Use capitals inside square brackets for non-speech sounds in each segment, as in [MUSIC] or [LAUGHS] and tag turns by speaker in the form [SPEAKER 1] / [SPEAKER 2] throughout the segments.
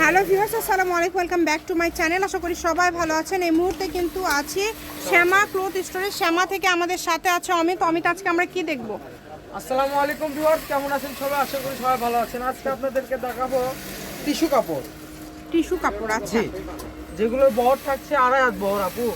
[SPEAKER 1] Hello viewers আসসালামু আলাইকুম welcome back to my channel. আশা করি সবাই ভালো আছেন। এই মুহূর্তে কিন্তু আছি শ্যামা ক্লোথ স্টোরে। শ্যামা থেকে আমাদের সাথে আছে অমিত। অমিত আজকে আমরা কি দেখব?
[SPEAKER 2] আসসালামু আলাইকুম ভিউয়ার্স কেমন আছেন সবাই? আশা করি সবাই ভালো আছেন। আজকে আপনাদেরকে দেখাবো টিস্যু কাপড়।
[SPEAKER 1] টিস্যু কাপড় আছে
[SPEAKER 2] যেগুলো যেগুলোর বহর থাকছে আড়াই হাত বহর আপু।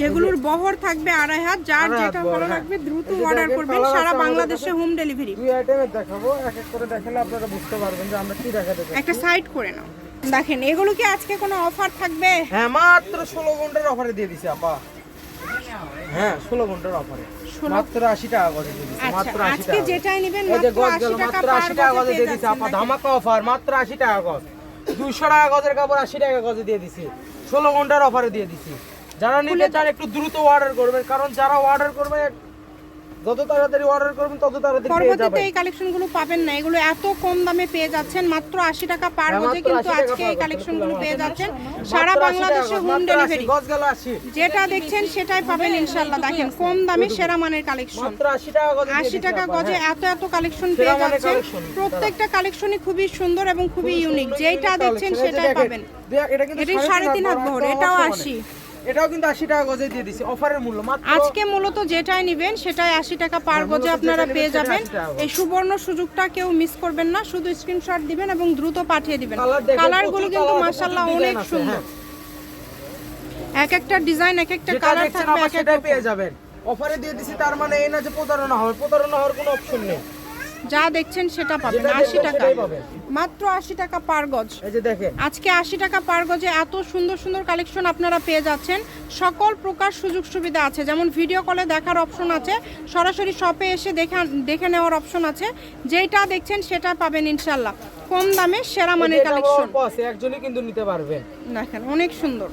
[SPEAKER 1] যেগুলোর বহর থাকবে আড়াই হাত যার যেটা ভালো
[SPEAKER 2] হ্যাঁ।
[SPEAKER 1] লাগবে দ্রুত অর্ডার করবেন সারা বাংলাদেশে হোম ডেলিভারি
[SPEAKER 2] দুই আইটেমের দেখাবো এক এক করে দেখালে আপনারা বুঝতে পারবেন যে আমরা কি দেখাতে চাই
[SPEAKER 1] একটা সাইড করে নাও। দেখেন এগুলো কি আজকে কোনো অফার থাকবে?
[SPEAKER 2] হ্যাঁ মাত্র ষোলো ঘণ্টার অফারে দিয়ে দিছি আপা। হ্যাঁ ষোলো ঘণ্টার অফারে মাত্র আশি টাকা করে দিয়ে দিছি মাত্র আশি
[SPEAKER 1] আজকে যেটাই নেবেন মাত্র 80 টাকা
[SPEAKER 2] মাত্র
[SPEAKER 1] পার
[SPEAKER 2] আশি টাকা
[SPEAKER 1] গজে
[SPEAKER 2] গজে দিয়ে দিছি আপা। ধামাকা অফার মাত্র আশি টাকা গজ। দুইশো টাকা গজের কাপড় আশি টাকা গজে দিয়ে দিছি। ষোলো ঘণ্টার অফারে দিয়ে দিছি। যারা নিতে চান একটু দ্রুত অর্ডার করবেন কারণ যারা অর্ডার করবে যত তাড়াতাড়ি অর্ডার করবেন তত তাড়াতাড়ি পেয়ে
[SPEAKER 1] পরবর্তীতে
[SPEAKER 2] যাবেন।
[SPEAKER 1] এই কালেকশনগুলো পাবেন না। এগুলো এত কম দামে পেয়ে যাচ্ছেন মাত্র আশি টাকা পার
[SPEAKER 2] হ্যাঁ,
[SPEAKER 1] গজে কিন্তু আজকে এই কালেকশনগুলো পেয়ে যাচ্ছেন। সারা বাংলাদেশে হোম ডেলিভারি যেটা দেখছেন সেটাই পাবেন ইনশাল্লাহ [LAUGHS] দেখেন কম দামে সেরা মানের কালেকশন
[SPEAKER 2] মাত্র আশি টাকা গজে দিয়ে
[SPEAKER 1] আশি
[SPEAKER 2] দিছি
[SPEAKER 1] টাকা গজে
[SPEAKER 2] হ্যাঁ।
[SPEAKER 1] এত এত কালেকশন পেয়ে যাচ্ছেন। প্রত্যেকটা কালেকশনই খুবই সুন্দর এবং খুবই ইউনিক যেটা দেখছেন সেটাই পাবেন।
[SPEAKER 2] এটা কিন্তু
[SPEAKER 1] এটাই সাড়ে তিন হাত বহর, এটাও
[SPEAKER 2] অফার
[SPEAKER 1] আশি।
[SPEAKER 2] মানে। এটাও কিন্তু আশি টাকা গজে দিয়ে দিছি অফারের মূল্য মাত্র
[SPEAKER 1] আজকে মূলত যেটাই নেবেন সেটাই আশি টাকা পার
[SPEAKER 2] হ্যাঁ,
[SPEAKER 1] গজে আপনারা পেয়ে যাবেন।
[SPEAKER 2] 80।
[SPEAKER 1] এই সুবর্ণ সুযোগটা কেউ মিস করবেন না শুধু স্ক্রিনশট দিবেন এবং দ্রুত পাঠিয়ে দিবেন। কালারগুলো কিন্তু মাশাআল্লাহ অনেক সুন্দর।
[SPEAKER 2] হ্যাঁ।
[SPEAKER 1] এক একটা ডিজাইন এক একটা কালার থাকবে এক এক
[SPEAKER 2] সেটাই পেয়ে যাবেন। অফারে দিয়ে দিছি তার মানে এই না যে প্রতারণা হবে প্রতারণা হওয়ার কোনো অপশন নেই।
[SPEAKER 1] যা দেখছেন সেটা পাবেন আশি টাকা। মাত্র আশি টাকা পার গজ।
[SPEAKER 2] এই যে দেখেন।
[SPEAKER 1] আজকে আশি টাকা পার গজে এত সুন্দর সুন্দর কালেকশন আপনারা পেয়ে যাচ্ছেন। সকল প্রকার সুযোগ সুবিধা আছে। যেমন ভিডিও কলে দেখার অপশন আছে। সরাসরি শপে এসে দেখে দেখে নেওয়ার অপশন আছে। যেটা দেখছেন সেটা পাবেন ইনশাল্লাহ কম দামে সেরা মানের কালেকশন
[SPEAKER 2] একজনই কিন্তু নিতে পারবেন
[SPEAKER 1] দেখেন অনেক সুন্দর।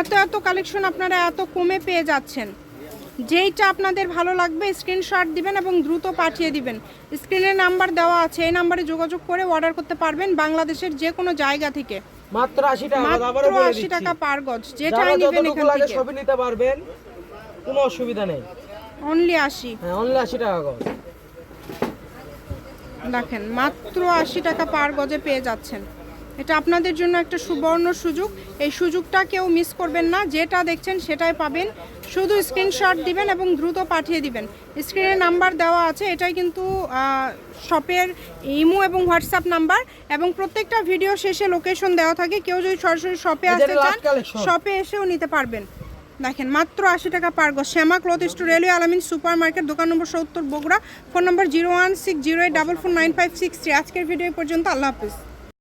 [SPEAKER 1] এত এত কালেকশন আপনারা এত কমে পেয়ে যাচ্ছেন। যেইটা আপনাদের ভালো লাগবে স্ক্রিনশট দিবেন এবং দ্রুত পাঠিয়ে দিবেন। স্ক্রিনে নাম্বার দেওয়া আছে এই নাম্বারে যোগাযোগ করে অর্ডার করতে পারবেন বাংলাদেশের যে কোনো জায়গা থেকে।
[SPEAKER 2] মাত্র আশি টাকা গজ,
[SPEAKER 1] মাত্র
[SPEAKER 2] আবারও বলে
[SPEAKER 1] আশি
[SPEAKER 2] দিচ্ছি।
[SPEAKER 1] টাকা পার গজ যেটাই নেবেন এখান থেকে।
[SPEAKER 2] সবই নিতে পারবেন কোনো অসুবিধা নেই।
[SPEAKER 1] অনলি আশি।
[SPEAKER 2] হ্যাঁ অনলি আশি টাকা গজ।
[SPEAKER 1] দেখেন মাত্র আশি টাকা পার গজে পেয়ে যাচ্ছেন। এটা আপনাদের জন্য একটা সুবর্ণ সুযোগ। এই সুযোগটা কেউ মিস করবেন না। যেটা দেখছেন সেটাই পাবেন। শুধু স্ক্রিনশট দিবেন এবং দ্রুত পাঠিয়ে দিবেন। স্ক্রিনে নাম্বার দেওয়া আছে। এটাই কিন্তু শপের ইমো এবং হোয়াটসঅ্যাপ নাম্বার এবং প্রত্যেকটা ভিডিও শেষে লোকেশন দেওয়া থাকে। কেউ যদি সরাসরি শপে আসতে চান শপে এসেও নিতে পারবেন। দেখেন মাত্র আশি টাকা পার গজ। Shyama cloth store railway Alamin super market দোকান নম্বর সত্তর Bogura. Phone number zero one six zero eight double four nine five six three আজকের ভিডিও পর্যন্ত। আল্লাহ হাফিজ।